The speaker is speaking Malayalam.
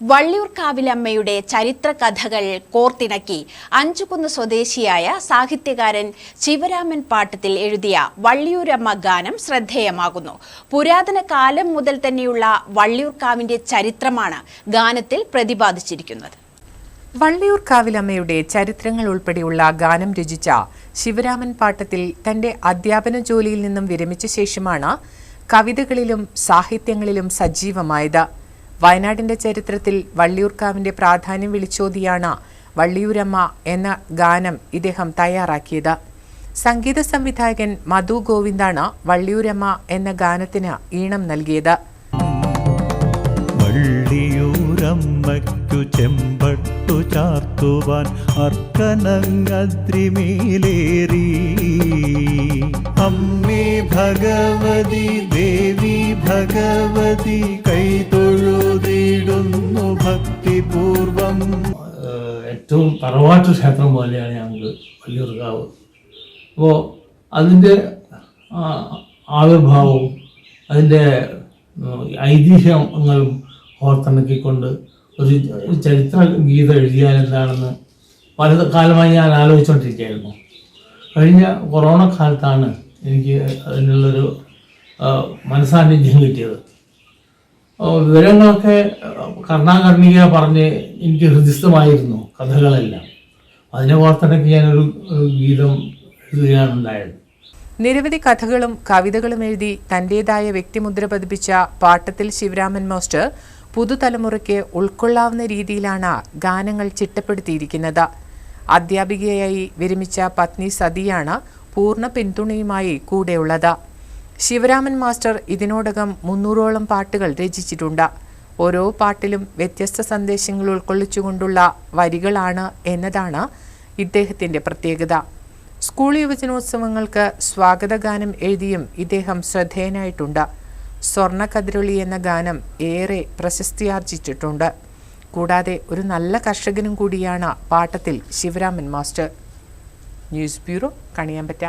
വള്ളിയൂർക്കാവിലമ്മയുടെ ചരിത്ര കഥകൾ കോർത്തിണക്കി അഞ്ചുകുന്ന് സ്വദേശിയായ സാഹിത്യകാരൻ ശിവരാമൻ പാട്ടത്തിൽ എഴുതിയ വള്ളിയൂരമ്മ ഗാനം ശ്രദ്ധേയമാകുന്നു. പുരാതന കാലം മുതൽ തന്നെയുള്ള വള്ളിയൂർക്കാവിന്റെ ചരിത്രമാണ് ഗാനത്തിൽ പ്രതിപാദിച്ചിരിക്കുന്നത്. വള്ളിയൂർക്കാവിലമ്മയുടെ ചരിത്രങ്ങൾ ഉൾപ്പെടെയുള്ള ഗാനം രചിച്ച ശിവരാമൻ പാട്ടത്തിൽ തന്റെ അധ്യാപന ജോലിയിൽ നിന്നും വിരമിച്ച ശേഷമാണ് കവിതകളിലും സാഹിത്യങ്ങളിലും സജീവമായത്. വയനാടിന്റെ ചരിത്രത്തിൽ വള്ളിയൂർക്കാവിന്റെ പ്രാധാന്യം വിളിച്ചോതിയാണ് വള്ളിയൂരമ്മ എന്ന ഗാനം ഇദ്ദേഹം തയ്യാറാക്കിയത്. സംഗീത സംവിധായകൻ മധു ഗോവിന്ദാണ് വള്ളിയൂരമ്മ എന്ന ഗാനത്തിന് ഈണം നൽകിയത്. വള്ളിയൂരമ്മയ്ക്കു ചെമ്പട്ടു ചാർത്തുവാൻ അർക്കനങ്ങദ്രിമേലേറി അമ്മേ ഭഗവതി ദേവി ഭഗവതി കൈതൊഴുതിടുന്നു ഭക്തിപൂർവം. ഏറ്റവും തറവാട്ട് ക്ഷേത്രം പോലെയാണ് ഞങ്ങൾക്ക് വള്ളിയൂർക്കാവ്. അപ്പോൾ അതിന്റെ ആവിർഭാവവും അതിന്റെ ഐതിഹ്യങ്ങളും ഓർത്തിണക്കിക്കൊണ്ട് ഒരു ചരിത്ര ഗീതം എഴുതിയാൽ എന്താണെന്ന് പല കാലമായി ഞാൻ ആലോചിച്ചുകൊണ്ടിരിക്കുകയായിരുന്നു കഴിഞ്ഞ കൊറോണ കാലത്താണ് എനിക്ക് അതിനുള്ളൊരു മനസ്സാന്നിധ്യം കിട്ടിയത്. വിവരങ്ങളൊക്കെ കർണാകർണിക പറഞ്ഞ് എനിക്ക് ഹൃദയസ്ഥമായിരുന്നു കഥകളെല്ലാം. അതിനെ ഓർത്തിടയ്ക്ക് ഞാനൊരു ഗീതം എഴുതുകയാണുണ്ടായത്. നിരവധി കഥകളും കവിതകളും എഴുതി തന്റെതായ വ്യക്തിമുദ്ര പതിപ്പിച്ച പാട്ടത്തിൽ ശിവരാമൻ മാസ്റ്റർ പുതുതലമുറയ്ക്ക് ഉൾക്കൊള്ളാവുന്ന രീതിയിലാണ് ഗാനങ്ങൾ ചിട്ടപ്പെടുത്തിയിരിക്കുന്നത്. അധ്യാപികയായി വിരമിച്ച പത്നി സതിയാണ് പൂർണ പിന്തുണയുമായി കൂടെയുള്ളത്. ശിവരാമൻ മാസ്റ്റർ ഇതിനോടകം മുന്നൂറോളം പാട്ടുകൾ രചിച്ചിട്ടുണ്ട്. ഓരോ പാട്ടിലും വ്യത്യസ്ത സന്ദേശങ്ങൾ ഉൾക്കൊള്ളിച്ചുകൊണ്ടുള്ള വരികളാണ് എന്നതാണ് ഇദ്ദേഹത്തിന്റെ പ്രത്യേകത. സ്കൂൾ യുവജനോത്സവങ്ങൾക്ക് സ്വാഗതഗാനം എഴുതിയും ഇദ്ദേഹം ശ്രദ്ധേയനായിട്ടുണ്ട്. സ്വർണ കതിരൊളി എന്ന ഗാനം ഏറെ പ്രശസ്തിയാർജിച്ചിട്ടുണ്ട്. കൂടാതെ ഒരു നല്ല കർഷകനും കൂടിയാണ് പാട്ടത്തിൽ Sivaraman master. News bureau Kaniyambetta.